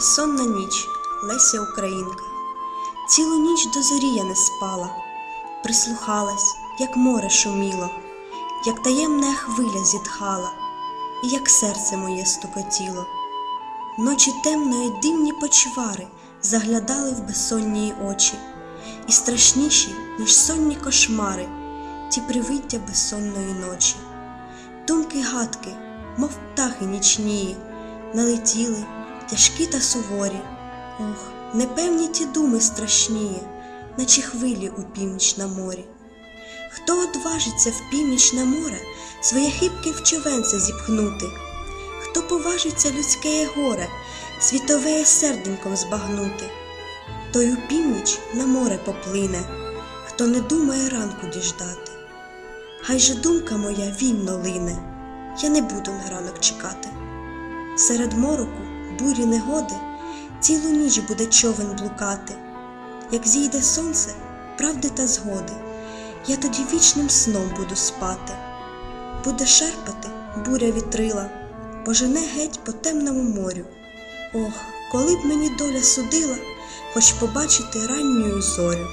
Безсонна ніч, Леся Українка. Цілу ніч до зорі я не спала, прислухалась, як море шуміло, як таємна хвиля зітхала, і як серце моє стукотіло. Ночі темної димні почвари заглядали в безсонні очі, і страшніші, ніж сонні кошмари, ті привиття безсонної ночі. Думки гадки, мов птахи нічні, налетіли, тяжкі та суворі. Ох, непевні ті думи страшні, наче хвилі у північ на морі. Хто одважиться в північ на море своє хибке в човенце зіпхнути? Хто поважиться людське горе, світове серденьком збагнути? Той у північ на море поплине, хто не думає ранку діждати. Хай же думка моя вільно лине, я не буду на ранок чекати. Серед мороку, бурі негоди, цілу ніч буде човен блукати. Як зійде сонце, правди та згоди, я тоді вічним сном буду спати. Буде шерпати буря вітрила, пожене геть по темному морю. Ох, коли б мені доля судила, хоч побачити ранню зорю.